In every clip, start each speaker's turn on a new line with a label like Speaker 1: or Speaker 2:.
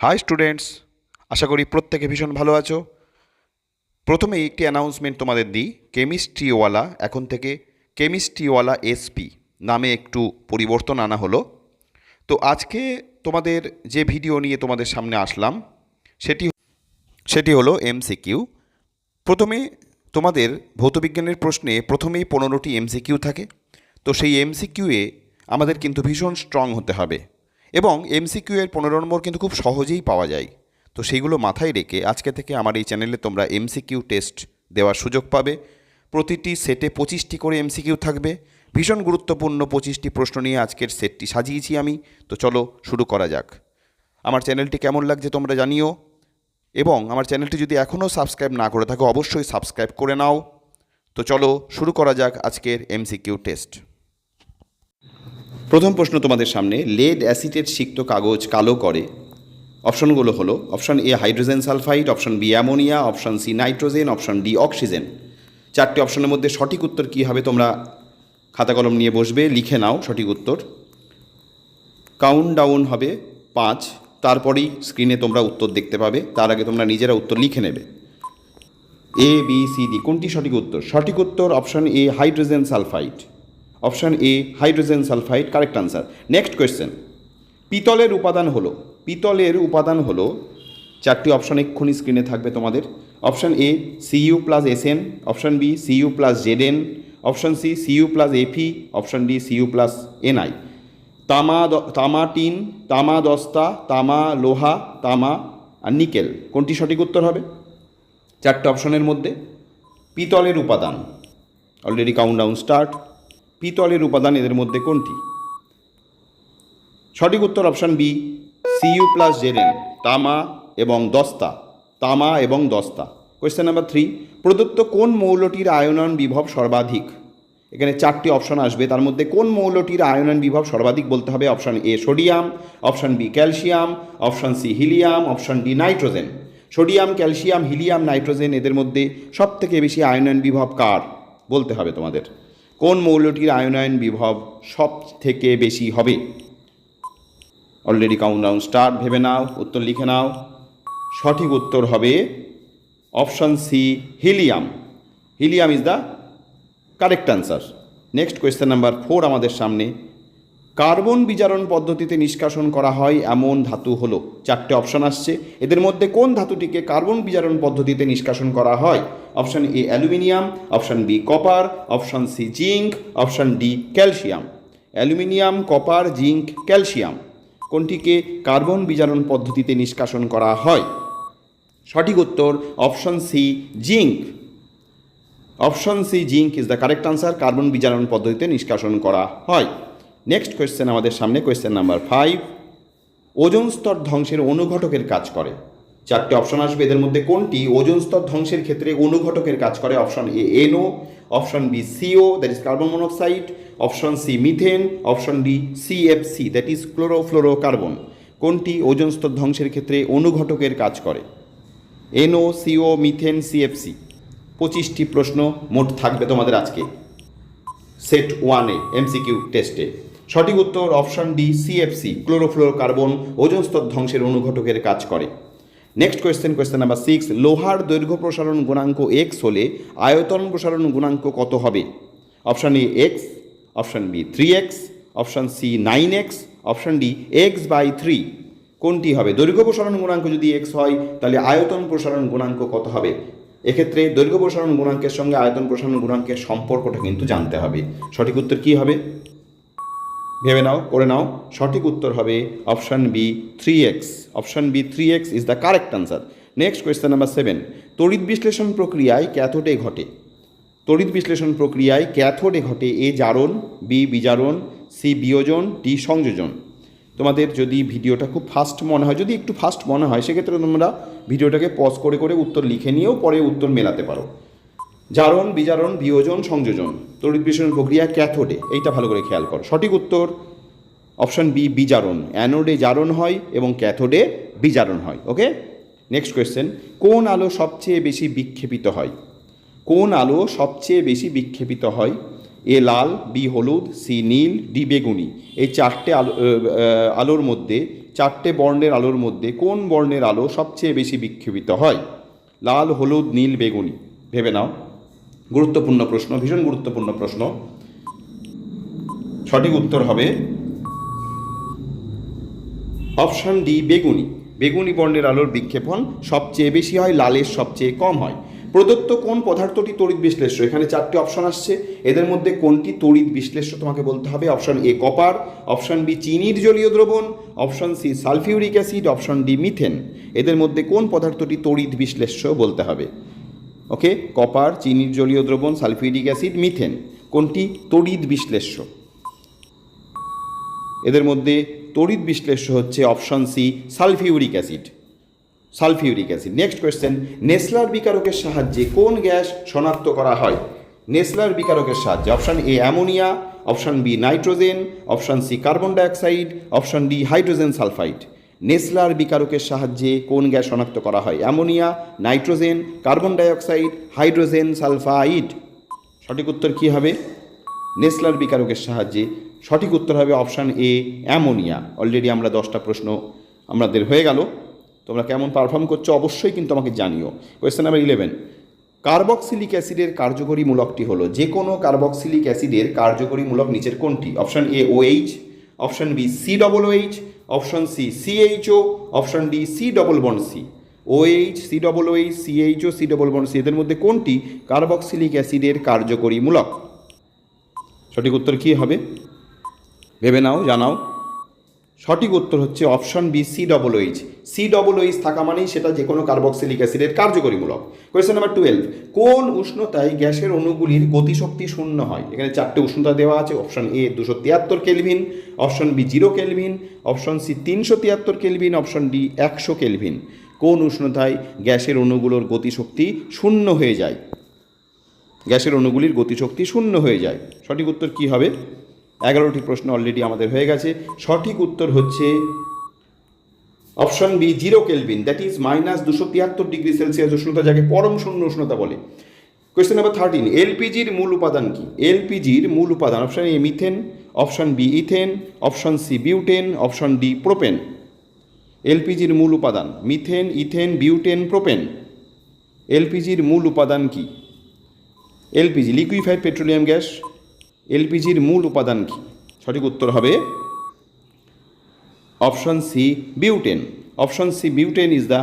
Speaker 1: High students আশা করি প্রত্যেকে ভীষণ ভালো আছো। প্রথমে একটি অ্যানাউন্সমেন্ট তোমাদের দিই। কেমিস্ট্রিওয়ালা, এখন থেকে কেমিস্ট্রিওয়ালা এসপি নামে একটু পরিবর্তন আনা হলো। তো আজকে তোমাদের যে ভিডিও নিয়ে তোমাদের সামনে আসলাম, সেটি সেটি হলো এমসিকিউ প্রথমে তোমাদের ভৌতবিজ্ঞানের প্রশ্নে প্রথমেই পনেরোটি এমসিকিউ থাকে। তো সেই এমসিকিউয়ে আমাদের কিন্তু ভীষণ স্ট্রং হতে হবে। এবং এমসিকিউ এর পনেরো নম্বর কিন্তু খুব সহজেই পাওয়া যায়। তো সেইগুলো মাথায় রেখে আজকে থেকে আমার এই চ্যানেলে তোমরা এমসিকিউ টেস্ট দেওয়ার সুযোগ পাবে। প্রতিটি সেটে পঁচিশটি করে এমসিকিউ থাকবে। ভীষণ গুরুত্বপূর্ণ পঁচিশটি প্রশ্ন নিয়ে আজকের সেটটি সাজিয়েছি আমি। তো চলো শুরু করা যাক। আমার চ্যানেলটি কেমন লাগছে তোমরা জানিও। এবং আমার চ্যানেলটি যদি এখনও সাবস্ক্রাইব না করে থাকো, অবশ্যই সাবস্ক্রাইব করে নাও। তো চলো শুরু করা যাক আজকের এমসিকিউ টেস্ট প্রথম প্রশ্ন তোমাদের সামনে লেড অ্যাসিডের সিক্ত কাগজ কালো করে? অপশনগুলো হলো, option A hydrogen sulphide, option B ammonia, option C nitrogen, option D oxygen. চারটি অপশনের মধ্যে সঠিক উত্তর কী হবে তোমরা খাতা কলম নিয়ে বসবে, লিখে নাও সঠিক উত্তর। কাউন্ট ডাউন হবে পাঁচ, তারপরেই স্ক্রিনে তোমরা উত্তর দেখতে পাবে, তার আগে তোমরা নিজেরা উত্তর লিখে নেবে। এ বি সি ডি কোনটি সঠিক উত্তর? সঠিক উত্তর option A hydrogen sulphide. Option A, hydrogen sulphide, correct answer. Next question. পিতলের উপাদান হলো, পিতলের উপাদান হলো চারটি অপশান এক্ষুনি স্ক্রিনে থাকবে তোমাদের। Option A CU plus S N option B CU plus Z N option C CU plus Fe option D CU plus NI তামা তামা টিন, তামা দস্তা, তামা লোহা, তামা আর নিকেল। কোনটি সঠিক উত্তর হবে? চারটে অপশনের মধ্যে। পিতলের উপাদান। অলরেডি কাউন্টডাউন স্টার্ট পিতলের উপাদান এদের মধ্যে কোনটি? সঠিক উত্তর option B CU plus ZN তামা এবং দস্তা। তামা এবং দস্তা। কোয়েশ্চেন নাম্বার থ্রি প্রদত্ত কোন মৌলটির আয়নন বিভব সর্বাধিক? এখানে চারটি অপশন আসবে, তার মধ্যে কোন মৌলটির আয়নন বিভব সর্বাধিক বলতে হবে? Option A sodium, option B calcium, option C helium, option D nitrogen. Sodium, calcium, helium, nitrogen এদের মধ্যে সবথেকে বেশি আয়নন বিভব কার? বলতে হবে তোমাদের। কোন মৌলটির আয়নায়ন বিভব সব থেকে বেশি হবে? অলরেডি কাউন্টডাউন স্টার্ট ভেবে নাও, উত্তর লিখে নাও। সঠিক উত্তর হবে option C helium helium is the correct answer next question number four আমাদের সামনে। কার্বন বিজারণ পদ্ধতিতে নিষ্কাশন করা হয় এমন ধাতু হলো। চারটে অপশন আসছে। এদের মধ্যে কোন ধাতুটিকে কার্বন বিজারণ পদ্ধতিতে নিষ্কাশন করা হয়? Option A aluminium, option B copper, option C zinc, option D calcium. Aluminium, copper, zinc, calcium কোনটিকে carbon বিজারণ পদ্ধতিতে নিষ্কাশন করা হয়? সঠিক উত্তর option C zinc. Option C zinc is the correct answer carbon বিজারণ পদ্ধতিতে নিষ্কাশন করা হয়। নেক্সট কোয়েশ্চেন আমাদের সামনে কোয়েশ্চেন নাম্বার ফাইভ ওজন স্তর ধ্বংসের অনুঘটকের কাজ করে। চারটে অপশন আসবে। এদের মধ্যে কোনটি? ওজন স্তর ধ্বংসের ক্ষেত্রে অনুঘটকের কাজ করে। Option A NO option B CO that is carbon monoxide option C methane option D CFC that is chlorofluorocarbon কোনটি? ওজন স্তর ধ্বংসের ক্ষেত্রে অনুঘটকের কাজ করে। এনও সিও মিথেন সিএফসি পঁচিশটি প্রশ্ন মোট থাকবে তোমাদের আজকে। সেট ওয়ানে এমসিকিউ টেস্টে সঠিক উত্তর অপশন ডি সিএফসি ক্লোরোফ্লোরোকার্বন ওজন স্তর ধ্বংসের অনুঘটকের কাজ করে। Next question question number six লোহার দৈর্ঘ্য প্রসারণ গুণাঙ্ক এক্স হলে আয়তন প্রসারণ গুণাঙ্ক কত হবে? Option A X option B three X option C nine X option D X by three কোনটি হবে? দৈর্ঘ্য প্রসারণ গুণাঙ্ক যদি এক্স হয়, তাহলে আয়তন প্রসারণ গুণাঙ্ক কত হবে? এক্ষেত্রে দৈর্ঘ্য প্রসারণ গুণাঙ্কের সঙ্গে আয়তন প্রসারণ গুণাঙ্কের সম্পর্কটা কিন্তু জানতে হবে। সঠিক উত্তর কী হবে? ভেবে নাও, করে নাও। সঠিক উত্তর হবে option B three X option B three X is the correct answer next question number seven তড়িৎ বিশ্লেষণ প্রক্রিয়ায় ক্যাথোডে ঘটে। তড়িৎ বিশ্লেষণ প্রক্রিয়ায় ক্যাথোডে ঘটে এ জারণ, বি বিজারণ, সি বিয়োজন, ডি সংযোজন। তোমাদের যদি ভিডিওটা খুব ফাস্ট মনে হয়, যদি একটু ফাস্ট মনে হয়, সেক্ষেত্রে তোমরা ভিডিওটাকে পজ করে করে উত্তর লিখে নিয়েও পরে উত্তর মেলাতে পারো। জারণ, বিজারণ, বিয়োজন, সংযোজন। তড়িৎ বিশ্লেষণ প্রক্রিয়া ক্যাথোডে। এইটা ভালো করে খেয়াল করো। সঠিক উত্তর অপশন বি, বিজারণ। অ্যানোডে জারণ হয় এবং ক্যাথোডে বিজারণ হয়। ওকে? নেক্সট কোয়েশ্চেন কোন আলো সবচেয়ে বেশি বিক্ষেপিত হয়? কোন আলো সবচেয়ে বেশি বিক্ষেপিত হয়? এ লাল, বি হলুদ, সি নীল, ডি বেগুনি। এই চারটে আলো আলোর মধ্যে, চারটে বর্ণের আলোর মধ্যে কোন বর্ণের আলো সবচেয়ে বেশি বিক্ষেপিত হয়? লাল, হলুদ, নীল, বেগুনি। ভেবে নাও। গুরুত্বপূর্ণ প্রশ্ন, ভীষণ গুরুত্বপূর্ণ প্রশ্ন। সঠিক উত্তর হবে অপশান ডি, বেগুনি। বেগুনি বর্ণের আলোর বিক্ষেপণ সবচেয়ে বেশি হয়, লালের সবচেয়ে কম হয়। প্রদত্ত কোন পদার্থটি তড়িৎ বিশ্লেষ্য? এখানে চারটি অপশন আসছে। এদের মধ্যে কোনটি তড়িৎ বিশ্লেষ্য তোমাকে বলতে হবে? Option A, copper, option B, চিনির জলীয় দ্রবণ, option C, sulphuric acid, option D, methane. এদের মধ্যে কোন পদার্থটি তড়িৎ বিশ্লেষ্য বলতে হবে? ওকে কপার চিনির জলীয় দ্রবণ সালফিউরিক অ্যাসিড মিথেন কোনটি? তড়িৎ বিশ্লেষ্য। এদের মধ্যে তড়িৎ বিশ্লেষ্য হচ্ছে option C sulphuric acid sulphuric acid next question Nessler বিকারকের সাহায্যে কোন গ্যাস শনাক্ত করা হয়? নেসলার বিকারকের সাহায্যে। Option A ammonia option B nitrogen option C carbon dioxide option D hydrogen sulphide Nessler বিকারকের সাহায্যে কোন গ্যাস শনাক্ত করা হয়? Ammonia, nitrogen, carbon dioxide, hydrogen sulphide. সঠিক উত্তর কী হবে? নেসলার বিকারকের সাহায্যে। সঠিক উত্তর হবে অপশান এ, অ্যামোনিয়া। অলরেডি আমরা দশটা প্রশ্ন আমাদের হয়ে গেল। তোমরা কেমন পারফর্ম করছ অবশ্যই কিন্তু আমাকে জানিও। কোয়েশ্চেন নাম্বার ইলেভেন কার্বক্সিলিক অ্যাসিডের কার্যকরী মূলকটি হলো যে কোনো কার্বক্সিলিক অ্যাসিডের কার্যকরী মূলক নিচের কোনটি? Option A O H option B C double H option C CHO option D C double bond C OH C double H CHO C double bond C এদের মধ্যে কোনটি কার্বক্সিলিক অ্যাসিডের কার্যকরী মূলক সঠিক উত্তর কী হবে? ভেবে নাও, জানাও। সঠিক উত্তর হচ্ছে option B C double H C double H থাকা মানেই সেটা যে কোনো কার্বক্সিলিক অ্যাসিডের কার্যকরীমূলক। কোয়েশ্চেন নাম্বার টুয়েলভ কোন উষ্ণতায় গ্যাসের অণুগুলির গতিশক্তি শূন্য হয়? এখানে চারটে উষ্ণতা দেওয়া আছে, অপশন এ দুশো তিয়াত্তর kelvin, option B zero kelvin, option C তিনশো তিয়াত্তর কেলভিন, অপশন ডি একশো কেলভিন। কোন উষ্ণতায় গ্যাসের অণুগুলোর গতিশক্তি শূন্য হয়ে যায়? গ্যাসের অণুগুলির গতিশক্তি শূন্য হয়ে যায়। সঠিক উত্তর কী হবে? এগারোটি প্রশ্ন অলরেডি আমাদের হয়ে গেছে। সঠিক উত্তর হচ্ছে option B zero kelvin that is minus দুশো তিয়াত্তর ডিগ্রি সেলসিয়াস উষ্ণতা, যাকে পরম শূন্য উষ্ণতা বলে। কোয়েশ্চেন নাম্বার থার্টিন এলপিজির মূল উপাদান কি? এলপিজির মূল উপাদান option A methane option B ethane option C butane option D propane এলপিজির মূল উপাদান মিথেন ইথেন বিউটেন প্রোপেন এলপিজির মূল উপাদান কি? এলপিজি লিকুইফাইড পেট্রোলিয়াম গ্যাস এলপিজির মূল উপাদান কি? সঠিক উত্তর হবে option C, butane. Option C, butane is the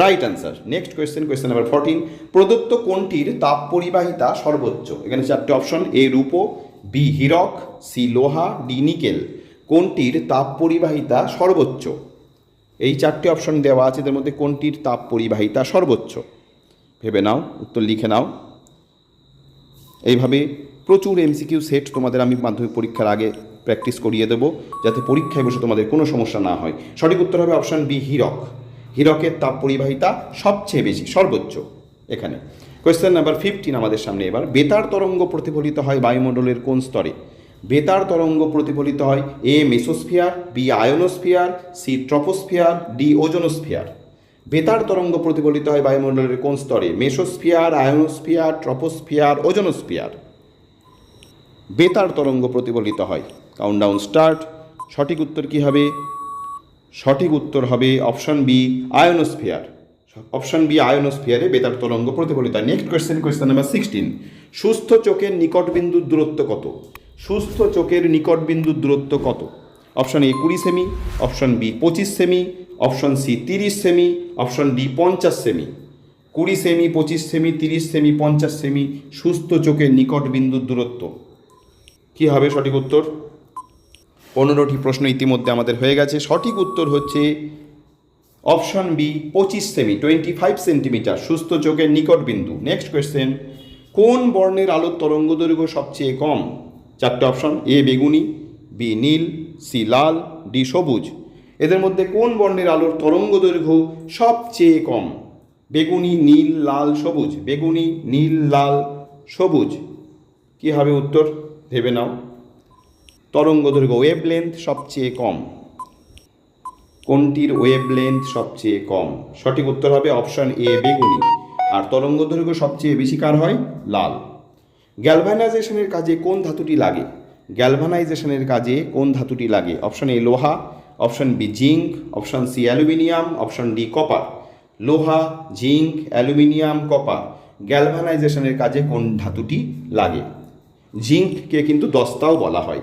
Speaker 1: right answer. Next question question number fourteen প্রদত্ত কোনটির তাপ পরিবাহিতা সর্বোচ্চ? এখানে চারটে অপশন, এ রূপো, বি হীরক, সি লোহা, ডি নিকেল। কোনটির তাপ পরিবাহিতা সর্বোচ্চ? এই চারটি অপশন দেওয়া আছে, এদের মধ্যে কোনটির তাপ পরিবাহিতা সর্বোচ্চ? ভেবে নাও, উত্তর লিখে নাও। এইভাবে প্রচুর এমসিকিউ সেট তোমাদের আমি মাধ্যমিক পরীক্ষার আগে প্র্যাকটিস করিয়ে দেবো, যাতে পরীক্ষায় বসে তোমাদের কোনো সমস্যা না হয়। সঠিক উত্তর হবে অপশান বি হীরক হীরকের তাপ পরিবাহিতা সবচেয়ে বেশি, সর্বোচ্চ, এখানে। কোয়েশ্চেন নাম্বার ফিফটিন আমাদের সামনে এবার। বেতার তরঙ্গ প্রতিফলিত হয় বায়ুমণ্ডলের কোন স্তরে? বেতার তরঙ্গ প্রতিফলিত হয় A mesosphere B ionosphere C troposphere D ozonosphere বেতার তরঙ্গ প্রতিফলিত হয় বায়ুমণ্ডলের কোন স্তরে? মেসোস্ফিয়ার আয়োনোস্ফিয়ার ট্রপোস্ফিয়ার ওজোনোস্ফিয়ার বেতার তরঙ্গ প্রতিফলিত হয়। কাউন্টডাউন স্টার্ট সঠিক উত্তর কি হবে? সঠিক উত্তর হবে option B ionosphere option B আয়োনোস্ফিয়ারে বেতার তরঙ্গ প্রতিফলিত হয়। Next question question number sixteen সুস্থ চোখের নিকট বিন্দুর দূরত্ব কত? সুস্থ চোখের নিকট বিন্দুর দূরত্ব কত? অপশন এ কুড়ি সেমি। অপশন বি পঁচিশ সেমি। অপশন সি তিরিশ সেমি। অপশন ডি পঞ্চাশ সেমি। কুড়ি সেমি, পঁচিশ সেমি, তিরিশ সেমি, পঞ্চাশ সেমি। সুস্থ চোখের নিকট বিন্দুর দূরত্ব। কী হবে সঠিক উত্তর? পনেরোটি প্রশ্ন ইতিমধ্যে আমাদের হয়ে গেছে। সঠিক উত্তর হচ্ছে অপশন বি, পঁচিশ সেমি টোয়েন্টি ফাইভ সেন্টিমিটার, সুস্থ চোখের নিকট বিন্দু। নেক্সট কোয়েশ্চেন কোন বর্ণের আলোর তরঙ্গ দৈর্ঘ্য সবচেয়ে কম? চারটে অপশন, এ বেগুনি, বি নীল, সি লাল, ডি সবুজ। এদের মধ্যে কোন বর্ণের আলোর তরঙ্গ দৈর্ঘ্য সবচেয়ে কম? বেগুনি, নীল, লাল, সবুজ। বেগুনি, নীল, লাল, সবুজ। কী হবে উত্তর? ভেবে নাও। তরঙ্গ দৈর্ঘ্য ওয়েভ লেন্থ সবচেয়ে কম। কোনটির ওয়েভ লেন্থ সবচেয়ে কম? সঠিক উত্তর হবে অপশন এ বেগুনি আর তরঙ্গ দৈর্ঘ্য সবচেয়ে বেশি কার হয়? লাল। গ্যালভানাইজেশনের কাজে কোন ধাতুটি লাগে? গ্যালভানাইজেশনের কাজে কোন ধাতুটি লাগে? অপশন এ লোহা। Option B zinc option C aluminium option D copper লোহা জিঙ্ক অ্যালুমিনিয়াম কপার গ্যালভানাইজেশনের কাজে কোন ধাতুটি লাগে? জিঙ্ককে কিন্তু দস্তাও বলা হয়।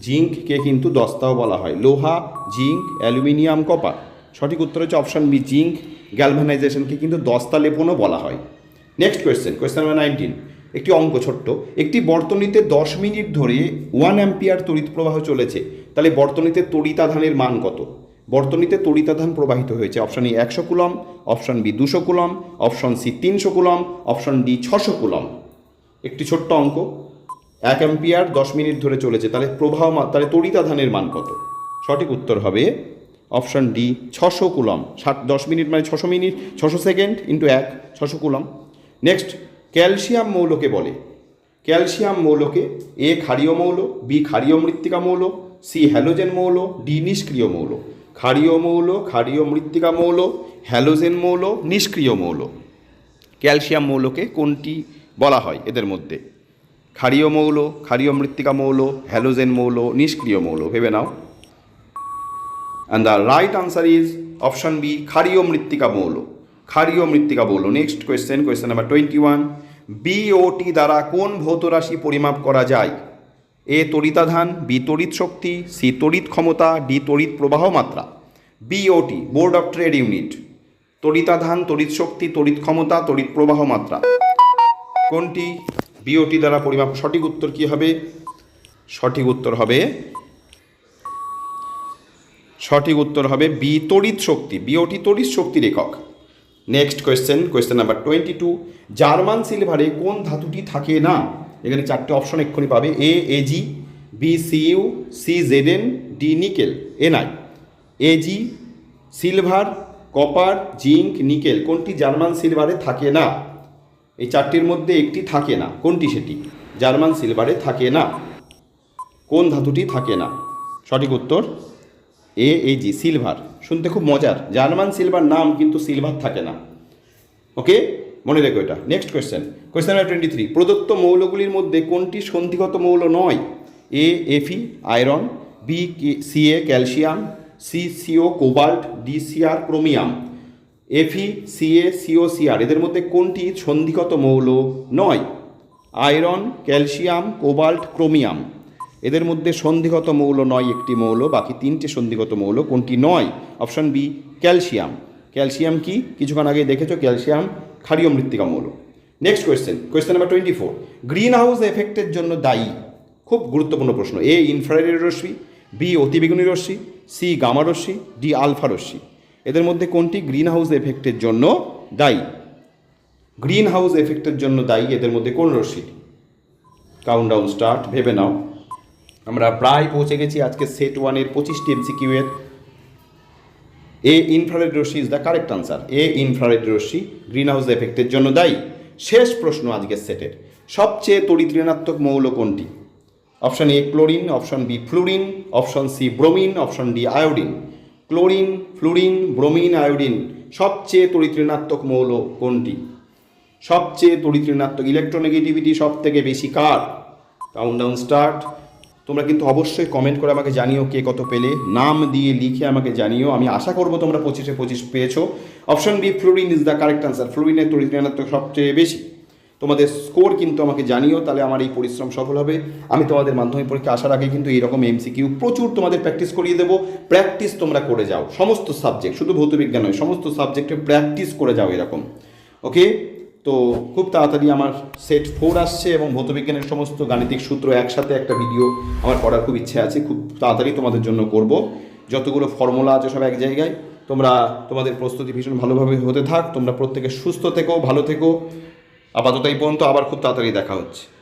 Speaker 1: জিঙ্ককে কিন্তু দস্তাও বলা হয়। লোহা, জিঙ্ক, অ্যালুমিনিয়াম, কপার। সঠিক উত্তর হচ্ছে অপশন বি, জিঙ্ক। গ্যালভানাইজেশনকে কিন্তু দস্তা লেপনও বলা হয়। Next question question number nineteen একটি অঙ্ক ছোট্ট। একটি বর্তনীতে দশ মিনিট ধরে ওয়ান অ্যাম্পিয়ার তড়িৎ প্রবাহ চলেছে। তাহলে বর্তনীতে তড়িতাধানের মান কত? বর্তনীতে তড়িতাধান প্রবাহিত হয়েছে অপশান ই একশো কুলম, অপশন বি দুশো কুলম, অপশন সি তিনশো কুলম, অপশন ডি ছশো কুলম। একটি ছোট্ট অঙ্ক। এক অ্যাম্পিয়ার দশ মিনিট ধরে চলেছে, তাহলে প্রবাহ তাহলে তড়িতাধানের মান কত? সঠিক উত্তর হবে অপশন ডি, ছশো কুলম ষাট, দশ মিনিট মানে ছশো মিনিট, ছশো সেকেন্ড ইন্টু এক, ছশো কুলম নেক্সট, ক্যালসিয়াম মৌলকে বলে। ক্যালসিয়াম মৌলকে এ ক্ষারীয় মৌল, বি ক্ষারীয় মৃত্তিকা মৌল, সি হ্যালোজেন মৌল, ডি নিষ্ক্রিয় মৌল। ক্ষারীয় মৌল, ক্ষারীয় মৃত্তিকা মৌল, হ্যালোজেন মৌল, নিষ্ক্রিয় মৌল। ক্যালসিয়াম মৌলকে কোনটি বলা হয় এদের মধ্যে? ক্ষারীয় মৌল, ক্ষারীয় মৃত্তিকা মৌল, হ্যালোজেন মৌল, নিষ্ক্রিয় মৌল, ভেবে নাও। And the right answer is option B ক্ষারীয় মৃত্তিকা মৌল। ক্ষারীয় মৃত্তিকা মৌল। Next question question number twenty one BOT দ্বারা কোন ভৌত রাশি পরিমাপ করা যায়? এ তড়িতাধান বি তড়িৎ শক্তি সি তড়িৎ ক্ষমতা ডি তড়িৎ প্রবাহ মাত্রা। BOT board of trade unit তড়িতাধান, তড়িৎ শক্তি, তড়িৎ ক্ষমতা, তড়িৎ প্রবাহ মাত্রা। কোনটি? বিওটি দ্বারা পরিমাপ, সঠিক উত্তর কি হবে? সঠিক উত্তর হবে, সঠিক উত্তর হবে বি তড়িৎ শক্তি, বিওটি তড়িৎ শক্তির একক next question question number twenty two German সিলভারে কোন ধাতুটি থাকে না? এখানে চারটে অপশন এক্ষুনি পাবে A AG B CU C ZN D nickel NI AG silver copper zinc nickel কোনটি জার্মান সিলভারে থাকে না? এই চারটির মধ্যে একটি থাকে না। কোনটি সেটি? জার্মান সিলভারে থাকে না। কোন ধাতুটি থাকে না? সঠিক উত্তর? এ এই জি সিলভার শুনতে খুব মজার। জার্মান সিলভার নাম কিন্তু সিলভার থাকে না। ওকে মনে রেখো এটা। Next question question number twenty three প্রদত্ত মৌলগুলির মধ্যে কোনটি সন্ধিগত মৌল নয়? A FE iron B CA calcium C CO cobalt D CR chromium FE CA CO CR এদের মধ্যে কোনটি সন্ধিগত মৌল নয়? Iron, calcium, cobalt, chromium. এদের মধ্যে সন্ধিগত মৌল নয় একটি মৌল, বাকি তিনটে সন্ধিগত মৌল, কোনটি নয়? Option B calcium. ক্যালসিয়াম কি? কিছুক্ষণ আগে দেখেছ, ক্যালসিয়াম ক্ষারীয় মৃত্তিকা মৌল। Next question question number twenty four greenhouse এফেক্টের জন্য দায়ী? খুব গুরুত্বপূর্ণ প্রশ্ন। এ ইনফ্রারেড রশ্মি বি অতিবেগুনি রশ্মি সি গামা রশ্মি ডি আলফা রশ্মি। এদের মধ্যে কোনটি? গ্রিন হাউস এফেক্টের জন্য দায়ী। গ্রিন হাউস এফেক্টের জন্য দায়ী এদের মধ্যে কোন রশ্মি? কাউন্টডাউন স্টার্ট ভেবে নাও। আমরা প্রায় পৌঁছে গেছি আজকে সেট ওয়ানের পঁচিশটি এমসিকিউ এর। A infrared Rashmi is the correct answer A infrared Rashmi green house এফেক্টের জন্য দায়ী। শেষ প্রশ্ন আজকের সেটের সবচেয়ে তড়িৎ ঋণাত্মক মৌল কোনটি? Option A chlorine option B fluorine option C bromine option D iodine chlorine, fluorine, bromine, iodine সবচেয়ে তড়িৎ ঋণাত্মক মৌল কোনটি? সবচেয়ে তড়িৎ ঋণাত্মক ইলেকট্রোনেগেটিভিটি সব থেকে বেশি কার? কাউন্টডাউন স্টার্ট তোমরা কিন্তু অবশ্যই কমেন্ট করে আমাকে জানিও কে কত পেলে। নাম দিয়ে লিখে আমাকে জানিও। আমি আশা করব তোমরা পঁচিশে পঁচিশ পেয়েছ। Option B fluorine is the correct answer ফ্লোরিনের তড়িৎ ঋণাত্মক সবচেয়ে বেশি। তোমাদের স্কোর কিন্তু আমাকে জানিও, তাহলে আমার এই পরিশ্রম সফল হবে। আমি তোমাদের মাধ্যমিক পরীক্ষা আসার আগে কিন্তু এইরকম এমসিকিউ প্রচুর তোমাদের প্র্যাকটিস করিয়ে দেবো। প্র্যাকটিস তোমরা করে যাও, সমস্ত সাবজেক্ট শুধু ভৌতবিজ্ঞান নয়, সমস্ত সাবজেক্টে প্র্যাকটিস করে যাও এরকম। ওকে তো খুব তাড়াতাড়ি আমার সেট ফোর আসছে এবং ভৌতবিজ্ঞানের সমস্ত গাণিতিক সূত্র একসাথে একটা ভিডিও আমার করার খুব ইচ্ছে আছে। খুব তাড়াতাড়ি তোমাদের জন্য করব। যতগুলো ফর্মুলা আছে সব এক জায়গায়। তোমরা, তোমাদের প্রস্তুতি ভীষণ ভালোভাবে হতে থাক। তোমরা প্রত্যেকে সুস্থ থেকো, ভালো থেকো। আপাতত এই পর্যন্ত আবার খুব তাড়াতাড়ি দেখা হচ্ছে।